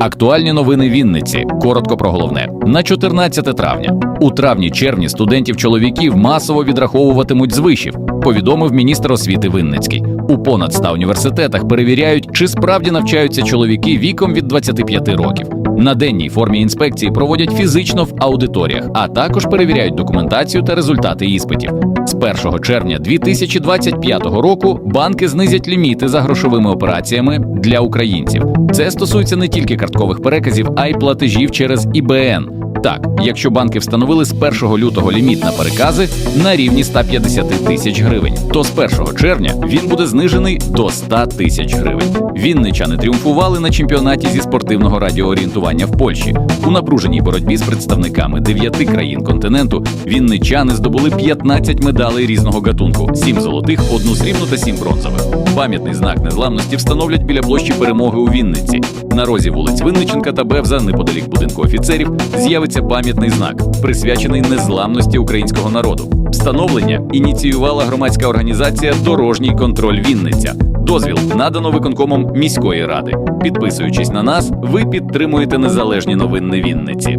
Актуальні новини Вінниці. Коротко про головне. На 14 травня. У травні-червні студентів чоловіків масово відраховуватимуть з вишів, повідомив міністр освіти Винницький. У понад 100 університетах перевіряють, чи справді навчаються чоловіки віком від 25 років. На денній формі інспекції проводять фізично в аудиторіях, а також перевіряють документацію та результати іспитів. З 1 червня 2025 року банки знизять ліміти за грошовими операціями для українців. Це стосується не тільки карткових переказів, а й платежів через ІБН. Так, якщо банки встановили з 1 лютого ліміт на перекази на рівні 150 тисяч гривень, то з 1 червня він буде знижений до 100 тисяч гривень. Вінничани тріумфували на чемпіонаті зі спортивного радіоорієнтування в Польщі. У напруженій боротьбі з представниками дев'яти країн континенту вінничани здобули 15 медалей різного гатунку: 7 золотих, одну срібну та 7 бронзових. Пам'ятний знак незламності встановлять біля площі перемоги у Вінниці. На розі вулиць Винниченка та Бевза, неподалік будинку офіцерів, з'явиться пам'ятний знак, присвячений незламності українського народу. Встановлення ініціювала громадська організація Дорожній контроль Вінниця. Дозвіл надано виконкомом міської ради. Підписуючись на нас, ви підтримуєте незалежні новини Вінниці.